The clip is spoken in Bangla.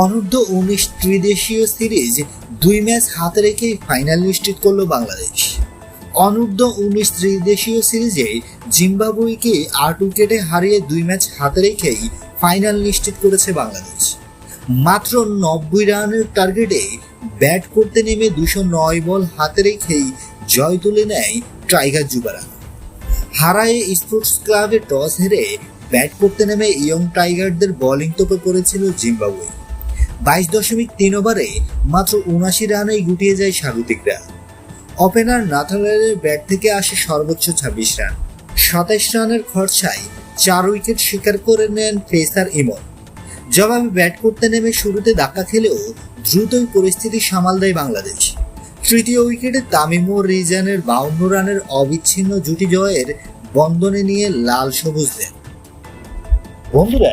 অনূর্ধ্ব উনিশ ত্রিদেশীয় সিরিজ দুই ম্যাচ হাতে রেখে ফাইনাল নিশ্চিত করল বাংলাদেশ। অনূর্ধ্ব উনিশ ত্রিদেশীয় সিরিজে জিম্বাবুইকে আট উইকেটে হারিয়ে দুই ম্যাচ হাতে রেখেই ফাইনাল নিশ্চিত করেছে বাংলাদেশ। মাত্র নব্বই রানের টার্গেটে ব্যাট করতে নেমে দুশো নয় বল হাতে রেখেই জয় তুলে নেয় টাইগার যুবারা হারায়ে স্পোর্টস ক্লাবে টস হেরে ব্যাট করতে নেমে ইয়ং টাইগারদের বোলিং তোপে পড়েছিল জিম্বাবুয়ে। বাইশ দশমিক তিন ওভারে মাত্র উনাশি রানেই গুটিয়ে যায় স্বাগতিকরা। ওপেনার নাথালের ব্যাট থেকে আসে সর্বোচ্চ ছাব্বিশ রান। সাতাইশ রানের খরচায় চার উইকেট শিকার করে নেন পেসার ইমন। জবাবে ব্যাট করতে নেমে শুরুতে ধাক্কা খেলেও দ্রুতই পরিস্থিতি সামাল দেয় বাংলাদেশ। তৃতীয় উইকেটে তামিম রিজানের বাউন্ন রানের অবিচ্ছিন্ন জুটি জয়ের বন্দনে নিয়ে লাল সবুজ দেন। বন্ধুরা